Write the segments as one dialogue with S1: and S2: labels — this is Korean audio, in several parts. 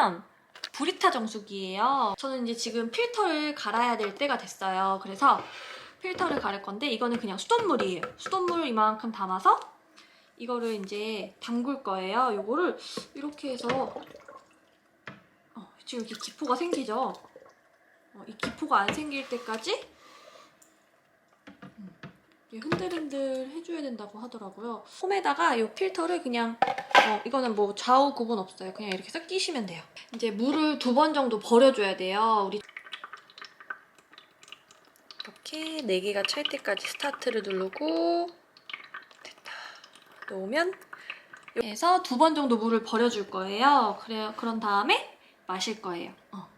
S1: 뭐냐면 브리타 정수기예요. 저는 이제 지금 필터를 갈아야 될 때가 됐어요. 그래서 필터를 갈을 건데 이거는 그냥 수돗물이에요. 수돗물 이만큼 담아서 이거를 이제 담글 거예요. 요거를 이렇게 해서 어, 지금 이렇게 기포가 생기죠. 어, 이 기포가 안 생길 때까지 흔들흔들 해줘야 된다고 하더라고요. 홈에다가 이 필터를 그냥 어, 이거는 뭐 좌우 구분 없어요. 그냥 이렇게 싹 끼시면 돼요. 이제 물을 두 번 정도 버려줘야 돼요. 우리 이렇게 네 개가 찰 때까지 스타트를 누르고 됐다. 놓으면 해서 두 번 정도 물을 버려줄 거예요. 그래 그런 다음에 마실 거예요. 어.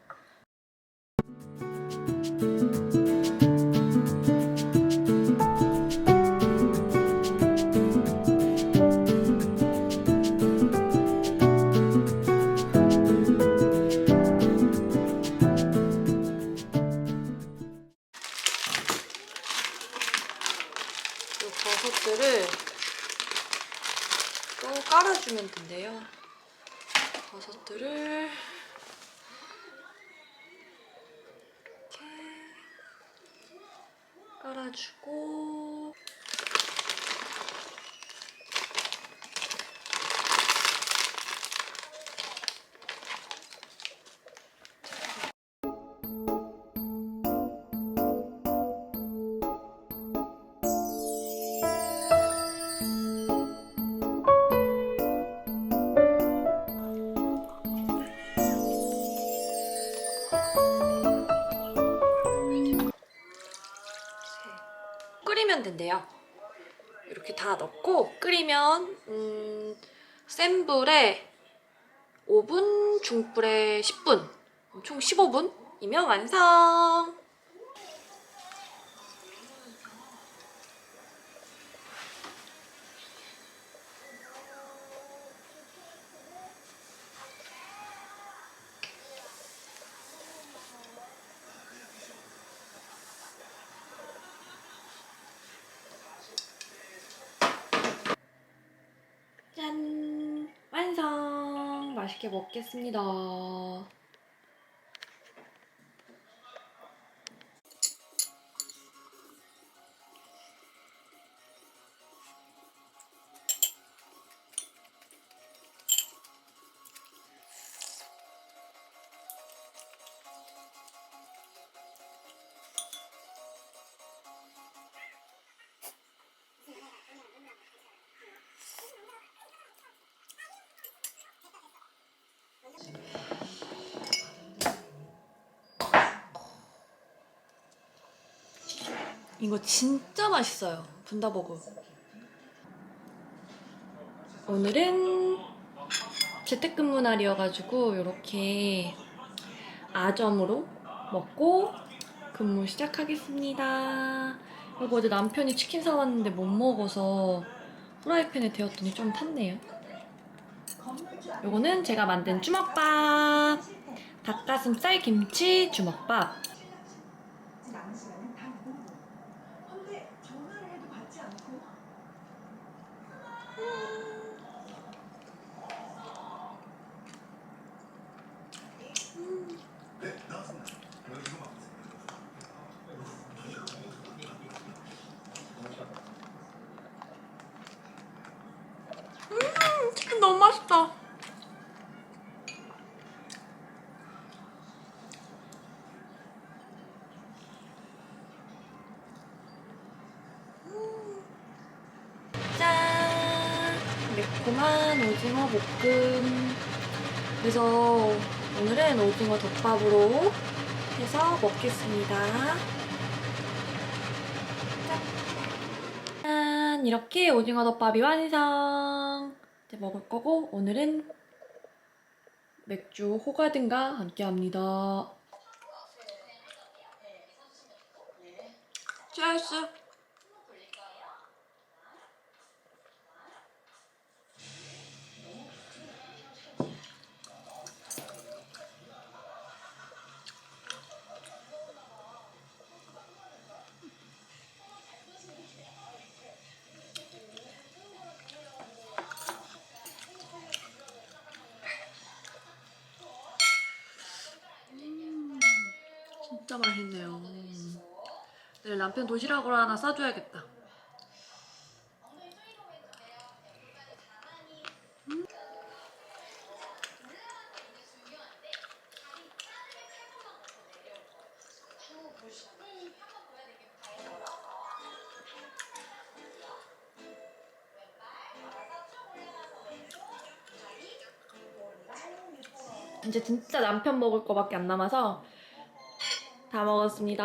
S1: 깔아주고 된대요. 이렇게 다 넣고 끓이면 음, 센 불에 5분, 중불에 10분, 총 15분이면 완성! 짠! 완성! 맛있게 먹겠습니다. 이거 진짜 맛있어요. 분다버그. 오늘은 재택근무 날이어가지고 이렇게 아점으로 먹고 근무 시작하겠습니다. 이거 어제 남편이 치킨 사왔는데 못 먹어서 프라이팬에 데웠더니 좀 탔네요. 요거는 제가 만든 주먹밥. 닭가슴살 김치 주먹밥. 치킨 너무 맛있다. 짠! 매콤한 오징어 볶음. 그래서 오늘은 오징어 덮밥으로 해서 먹겠습니다. 짠! 이렇게 오징어 덮밥이 완성! 먹을 거고 오늘은 맥주 호가든과 함께 합니다. cheers! 진짜 맛있네요. 내일 남편 도시락으로 하나 싸줘야겠다. 음. 이제 진짜 남편 먹을 거밖에 안 남아서 다 먹었습니다.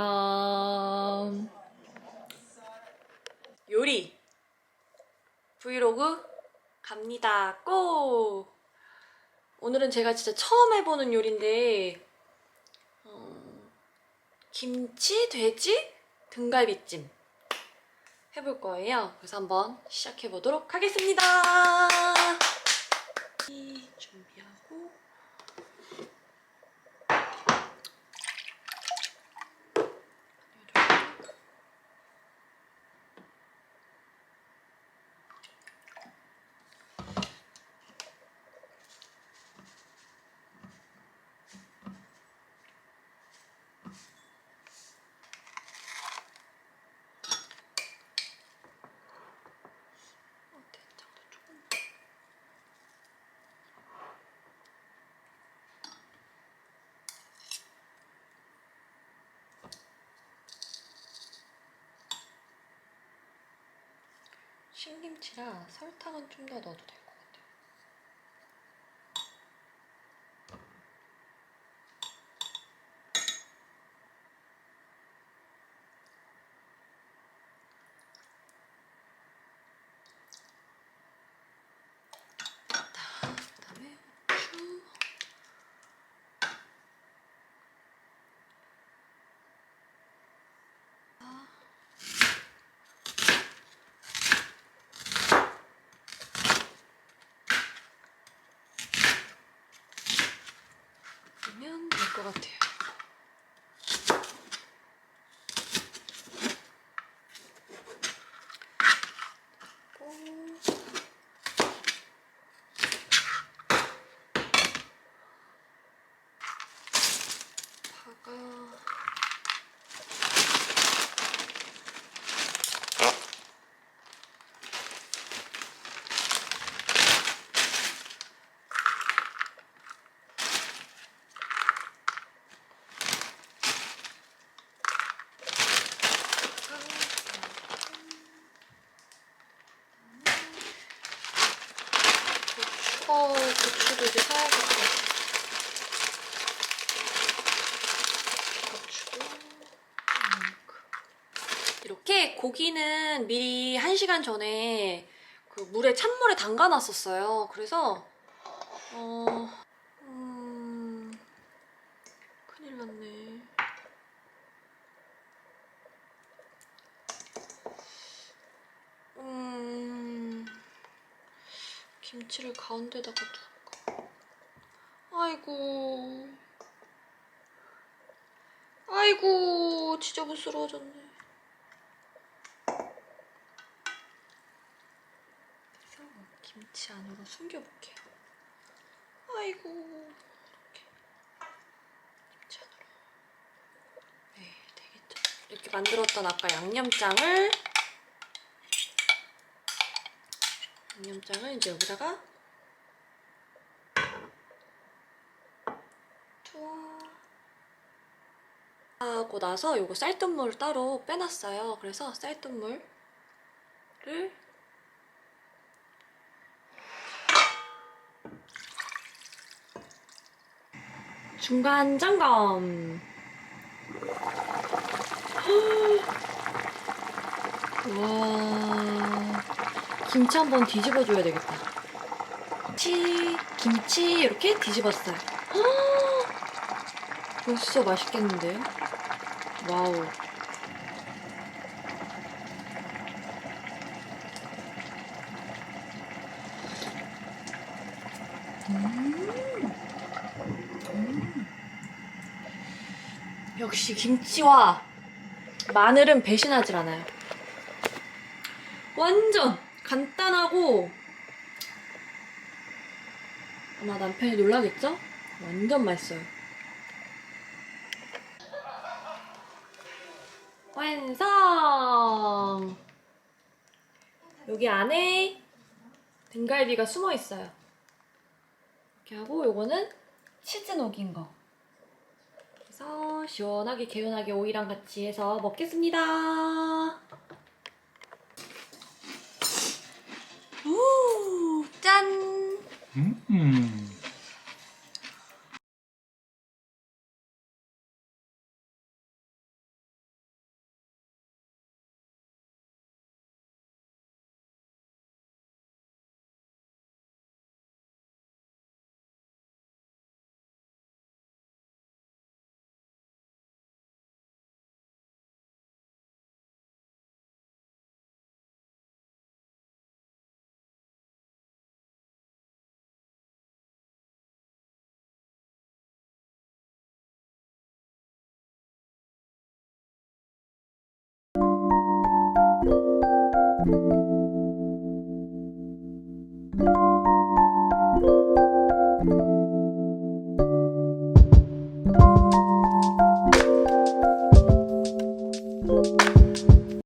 S1: 요리 브이로그 갑니다. 고! 오늘은 제가 진짜 처음 해보는 요리인데 어, 김치, 돼지, 등갈비찜 해볼 거예요. 그래서 한번 시작해 보도록 하겠습니다. 이 준비하고 신김치라 설탕은 좀 더 넣어도 같아요. 자, 그다음에 후추. 그러면 될 것 같아요. 고. 파가 고추, 고추도 이제 사야겠다. 고추도 이만큼. 이렇게 고기는 미리 1시간 전에 그 물에 찬물에 담가 놨었어요. 그래서 어 음, 큰일 났네. 음 김치를 가운데다가 둘까? 아이고. 아이고, 진짜 부스러워졌네. 그래서 김치 안으로 숨겨볼게요. 아이고, 이렇게. 김치 안으로. 네, 되겠죠. 이렇게 만들었던 아까 양념장을 양념장을 이제 여기다가 하고 나서 요거 쌀뜨물 따로 빼놨어요. 그래서 쌀뜨물을 중간 점검 와 김치 한번 뒤집어 줘야 되겠다. 김치, 김치 이렇게 뒤집었어요. 벌써 맛있겠는데요? 와우. 역시 김치와 마늘은 배신하질 않아요. 완전 간단하고 아마 남편이 놀라겠죠? 완전 맛있어요. 완성! 여기 안에 등갈비가 숨어 있어요. 이렇게 하고 요거는 치즈 녹인 거. 시원하게 개운하게 오이랑 같이 해서 먹겠습니다.